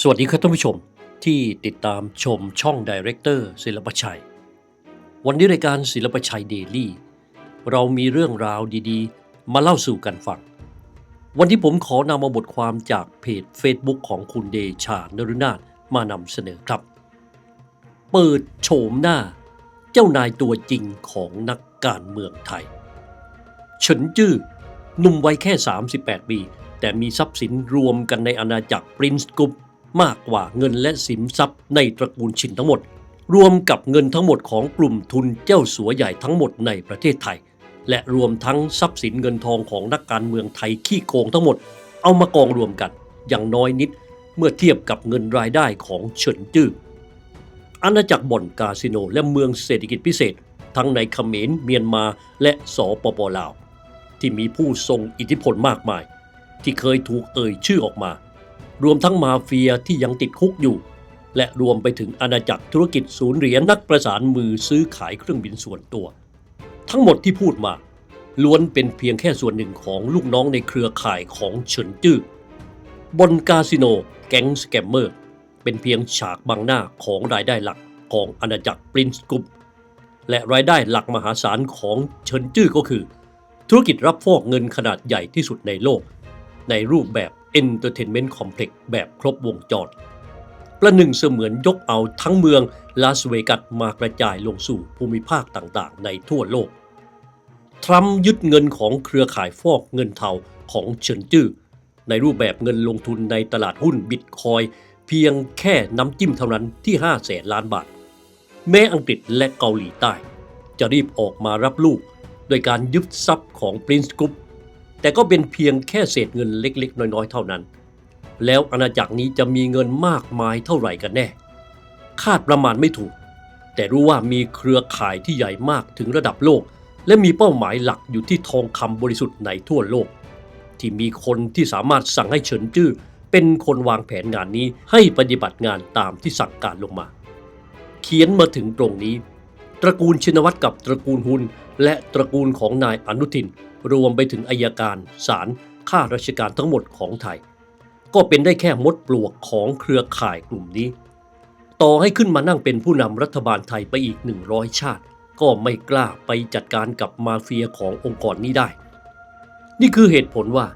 สวัสดีครับท่านผู้ชมที่ติดตามชมช่องดีเรคเตอร์ศิลปชัย วันนี้รายการศิลปชัยเดลี่ เรามีเรื่องราวดีๆ มาเล่าสู่กันฟัง วันที่ผมขอนำมาบทความจากเพจ Facebook ของคุณเดชานรุนาถมานำเสนอครับ เปิดโฉมหน้า เจ้านายตัวจริงของนักการเมืองไทยเฉินจื้อหนุ่มวัยแค่ 38 ปี แต่มีทรัพย์สินรวมกันในอาณาจักรปรินซ์กรุ๊ป มากกว่าเงินและสินทรัพย์ในตระกูลชินทั้งหมด รวมกับเงินทั้งหมดของกลุ่มทุนเจ้าสัวใหญ่ทั้งหมดในประเทศไทย และรวมทั้งทรัพย์สินเงินทองของนักการเมืองไทยขี้โกงทั้งหมด เอามากองรวมกันอย่างน้อยนิดเมื่อเทียบกับเงินรายได้ของเฉินจื้ออาณาจักรบ่อนคาสิโนและเมืองเศรษฐกิจพิเศษ ทั้งในเขมรเมียนมาและสปปลาว ที่มีผู้ทรงอิทธิพลมากมาย ที่เคยถูกเอ่ยชื่อออกมา รวมทั้งมาเฟียที่ยังติดคุกอยู่ และรวมไปถึงอาณาจักรธุรกิจศูนย์เหรียญนักประสานมือซื้อขายเครื่องบินส่วนตัว ทั้งหมดที่พูดมา ล้วนเป็นเพียงแค่ส่วนหนึ่งของลูกน้องในเครือข่ายของเฉินจื้อบนคาสิโนแก๊งสแกมเมอร์ เป็นเพียงฉากบังหน้าของรายได้หลักของอาณาจักรปรินซ์กรุ๊ปและรายได้หลักมหาศาลของเฉินจื้อก็คือ ธุรกิจรับฟอกเงินขนาดใหญ่ที่สุดในโลก ในรูปแบบ Entertainment Complex แบบครบวงจรประหนึ่งเสมือนยกเอาทั้งเมืองลาสเวกัสมากระจายลงสู่ภูมิภาคต่างๆ ในทั่วโลก ทรัมป์ยึดเงินของเครือข่ายฟอกเงินเทาของเฉินจื้อในรูปแบบเงินลงทุนในตลาดหุ้นบิตคอยเพียงแค่น้ำจิ้มเท่านั้นที่ 5 แสนล้านบาท แม้อังกฤษและเกาหลีใต้ จะรีบออกมารับลูก โดยการยึดทรัพย์ของ Prince Group แต่ก็เป็นเพียงแค่เศษเงินเล็กๆ น้อยๆ เท่านั้น แล้วอาณาจักรนี้จะมีเงินมากมายเท่าไหร่กันแน่ คาดประมาณไม่ถูก แต่รู้ว่ามีเครือข่ายที่ใหญ่มากถึงระดับโลก และมีเป้าหมายหลักอยู่ที่ทองคำบริสุทธิ์ในทั่วโลก ที่มีคนที่สามารถสั่งให้เฉินจื้อเป็นคนวางแผนงานนี้ให้ปฏิบัติงานตามที่สั่งการลงมา เขียนมาถึงตรงนี้ ตระกูลชินวัตรกับตระกูลหุนและตระกูลของนายอนุทิน รวมไปถึงอายการศาลข้าราชการทั้งหมดของไทย ก็เป็นได้แค่มดปลวกของเครือข่ายกลุ่มนี้ ต่อให้ขึ้นมานั่งเป็นผู้นำรัฐบาลไทยไปอีก 100 ชาติ ก็ไม่กล้าไปจัดการกับมาเฟียขององค์กรนี้ได้ นี่คือเหตุผลว่า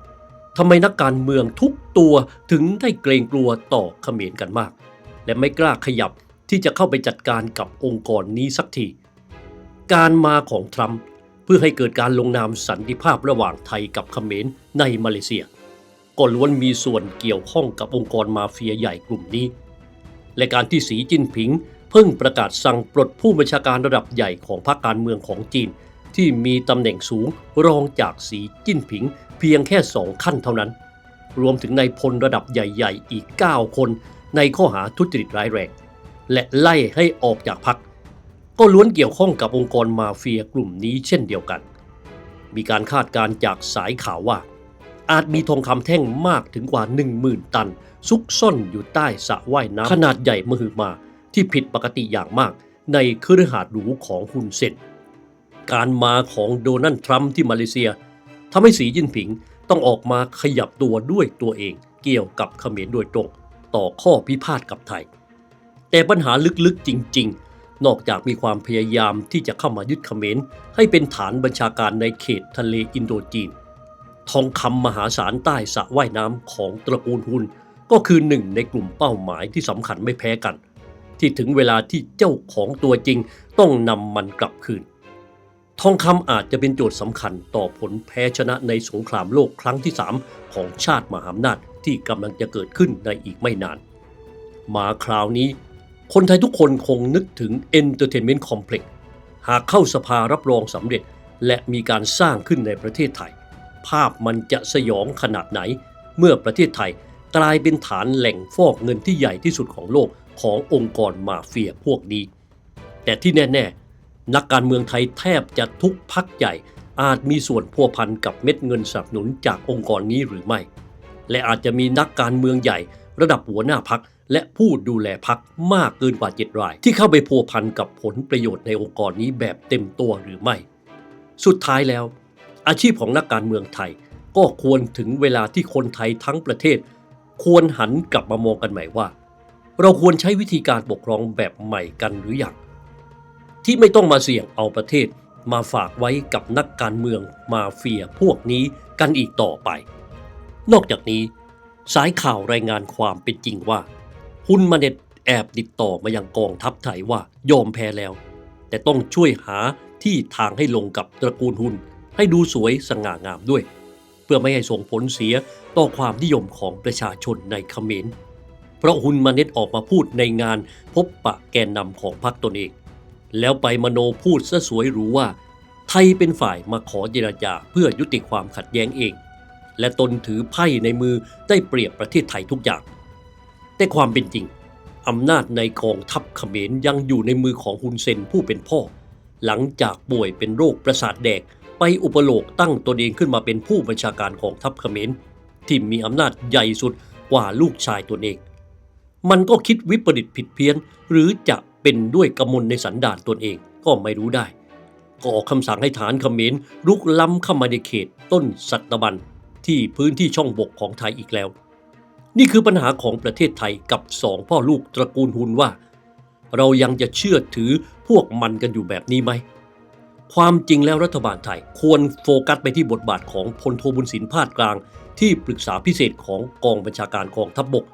ทำไมนักการเมืองทุกตัวถึงได้เกรงกลัวต่อเขมรกันมาก และไม่กล้าขยับที่จะเข้าไปจัดการกับองค์กรนี้สักที การมาของทรัมป์ พื่อให้เกิดการลงนามสันติภาพระหว่างไทยกับเขมรในมาเลเซีย ก็ล้วนมีส่วนเกี่ยวข้องกับองค์กรมาเฟียใหญ่กลุ่มนี้ และการที่สีจิ้นผิง เพิ่งประกาศสั่งปลดผู้บัญชาการระดับใหญ่ของพรรคการเมืองของจีน ที่มีตำแหน่งสูงรองจากสีจิ้นผิง เพียงแค่สองขั้นเท่านั้น รวมถึงนายพลระดับใหญ่ ๆ อีก 9 คน ในข้อหาทุจริตร้ายแรง และไล่ให้ออกจากพรรค ก็ล้วนเกี่ยวข้องกับองค์กรมาเฟียกลุ่มนี้เช่นเดียวกัน มีการคาดการจากสายข่าวว่า อาจมีทองคำแท่งมากถึงกว่า 10,000 ตัน ซุกซ่อนอยู่ใต้สระว่ายน้ำขนาดใหญ่มหึมาที่ผิดปกติอย่างมากในคฤหาสน์หรูของฮุนเซนการมาของโดนัลด์ทรัมป์ที่มาเลเซียทำให้สีจิ้นผิงต้องออกมาขยับตัวด้วยตัวเองเกี่ยวกับเขมรโดยตรง ต่อข้อพิพาทกับไทย แต่ปัญหาลึกๆจริง ๆ นอกจากมีความพยายามที่จะเข้ามายึดเขมรให้เป็นฐานบัญชาการในเขตทะเลอินโดจีน ทองคำมหาศาลใต้สระว่ายน้ำของตระกูลหุนก็คือหนึ่งในกลุ่มเป้าหมายที่สำคัญไม่แพ้กัน ที่ถึงเวลาที่เจ้าของตัวจริงต้องนำมันกลับคืน ทองคำอาจจะเป็นโจทย์สำคัญต่อผลแพ้ชนะในสงครามโลกครั้งที่ 3 ของชาติมหาอำนาจที่กำลังจะเกิดขึ้นในอีกไม่นาน มาคราวนี้ คนไทยทุกคนคงนึกถึง Entertainment Complex หากเข้าสภารับรองสำเร็จ และมีการสร้างขึ้นในประเทศไทย ภาพมันจะสยองขนาดไหน เมื่อประเทศไทยกลายเป็นฐานแหล่งฟอกเงินที่ใหญ่ที่สุดของโลกขององค์กรมาเฟียพวกนี้ แต่ที่แน่ ๆ นักการเมืองไทยแทบจะทุกพักใหญ่อาจมีส่วนพัวพันกับเม็ดเงินสนับสนุนจากองค์กรนี้หรือไม่ และอาจจะมีนักการเมืองใหญ่ระดับหัวหน้าพัก และผู้ดูแลพักมากเกินกว่าเจ็ดราย ที่เข้าไปพัวพันกับผลประโยชน์ในองค์กรนี้แบบเต็มตัวหรือไม่ สุดท้ายแล้ว อาชีพของนักการเมืองไทย ก็ควรถึงเวลาที่คนไทยทั้งประเทศ ควรหันกลับมามองกันใหม่ว่า เราควรใช้วิธีการปกครองแบบใหม่กันหรืออยังที่ไม่ต้องมาเสี่ยงเอาประเทศมาฝากไว้กับนักการเมืองมาเฟียพวกนี้กันอีกต่อไป นอกจากนี้ สายข่าวรายงานความเป็นจริงว่า ฮุนมาเน็ตแอบติดต่อมายังกองทัพไทยว่ายอมแพ้แล้ว แต่ต้องช่วยหาที่ทางให้ลงกับตระกูลหุนให้ดูสวยสง่างามด้วย เพื่อไม่ให้ส่งผลเสียต่อความนิยมของประชาชนในเขมร เพราะฮุนมาเน็ตออกมาพูดในงานพบปะแกนนำของพรรคตนเอง แล้วไปมโนพูดซะสวยหรู้ว่า ไทยเป็นฝ่ายมาขอเจรจาเพื่อยุติความขัดแย้งเอง และตนถือไพ่ในมือได้เปรียบประเทศไทยทุกอย่าง แต่ความเป็นจริง อำนาจในกองทัพเขมรยังอยู่ในมือของฮุนเซนผู้เป็นพ่อ หลังจากป่วยเป็นโรคประสาทแดก ไปอุปโลกตั้งตนเองขึ้นมาเป็นผู้บัญชาการของทัพเขมรที่มีอำนาจใหญ่สุดกว่าลูกชายตนเอง มันก็คิดวิปริตผิดเพี้ยน หรือจะเป็นด้วยกำมลในสันดานตนเองก็ไม่รู้ได้ก็ออกคำสั่งให้ฐานเขมรลุกล้ำเข้ามาในเขตต้นสัตบันที่พื้นที่ช่องบกของไทยอีกแล้ว นี่คือปัญหาของประเทศไทยกับสองพ่อลูกตระกูลหุนว่า เรายังจะเชื่อถือพวกมันกันอยู่แบบนี้ไหม ความจริงแล้วรัฐบาลไทยควรโฟกัสไปที่บทบาทของพลโทบุญสินพาดกลาง ที่ปรึกษาพิเศษของกองบัญชาการกองทัพบบก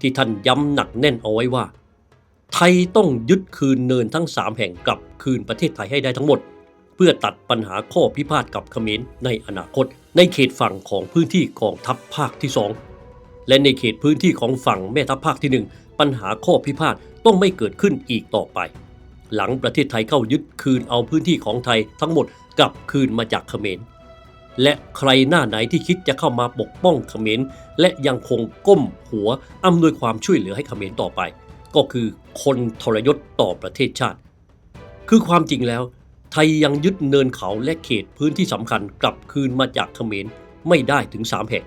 ที่ท่านย้ำหนักแน่นเอาไว้ว่า ไทยต้องยึดคืนเนินทั้ง 3 แห่งกลับคืนประเทศไทยให้ได้ทั้งหมด เพื่อตัดปัญหาข้อพิพาทกับเขมรในอนาคต ในเขตฝั่งของพื้นที่กองทัพภาคที่ 2 และในเขตพื้นที่ของฝั่งแม่ทัพภาคที่ 1 ปัญหาข้อพิพาทต้องไม่เกิดขึ้นอีกต่อไป หลังประเทศไทยเข้ายึดคืนเอาพื้นที่ของไทยทั้งหมดกลับคืนมาจากเขมร และใครหน้าไหนที่คิดจะเข้ามาปกป้องเขมรและยังคงก้มหัวอำนวยความช่วยเหลือให้เขมรต่อไป ก็คือคนทรยศต่อประเทศชาติ คือความจริงแล้ว ไทยยังยึดเนินเขาและเขตพื้นที่สำคัญกลับคืนมาจากเขมรไม่ได้ถึง 3 แห่ง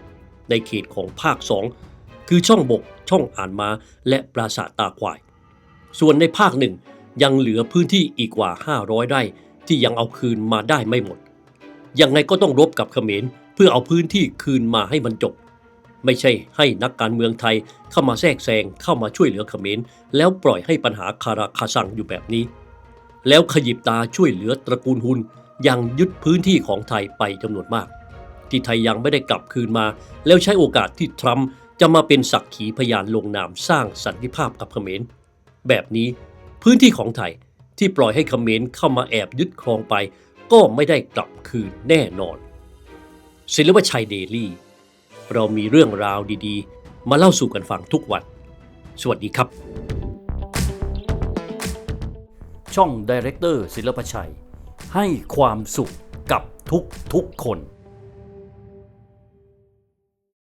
ในเขตของภาค 2 คือช่องบก ช่องอ่านมาและปราสาทตาควาย ส่วนในภาคหนึ่งยังเหลือพื้นที่อีกกว่า 500 ไร่ที่ยังเอาคืนมาได้ไม่หมด ยังไงก็ต้องรบกับเขมรเพื่อเอาพื้นที่คืนมาให้มันจบ ไม่ใช่ให้นักการเมืองไทยเข้ามาแทรกแซงเข้ามาช่วยเหลือเขมรแล้วปล่อยให้ปัญหาคาราคาซังอยู่แบบนี้ แล้วขยิบตาช่วยเหลือตระกูลหุนยังยึดพื้นที่ของไทยไปจำนวนมาก ที่ไทยยังไม่ได้กลับคืนมา แล้วใช้โอกาสที่ทรัมป์จะมาเป็นสักขีพยานลงนามสร้างสันติภาพกับเขมร แบบนี้พื้นที่ของไทยที่ปล่อยให้เขมรเข้ามาแอบยึดครองไป ก็ไม่ได้กลับคืนแน่นอนศิลปชัยเดลี่เรามีเรื่องราวดีๆ มาเล่าสู่กันฟังทุกวัน สวัสดีครับ ช่อง Director ศิลปชัย ให้ความสุขกับทุกทุกๆคน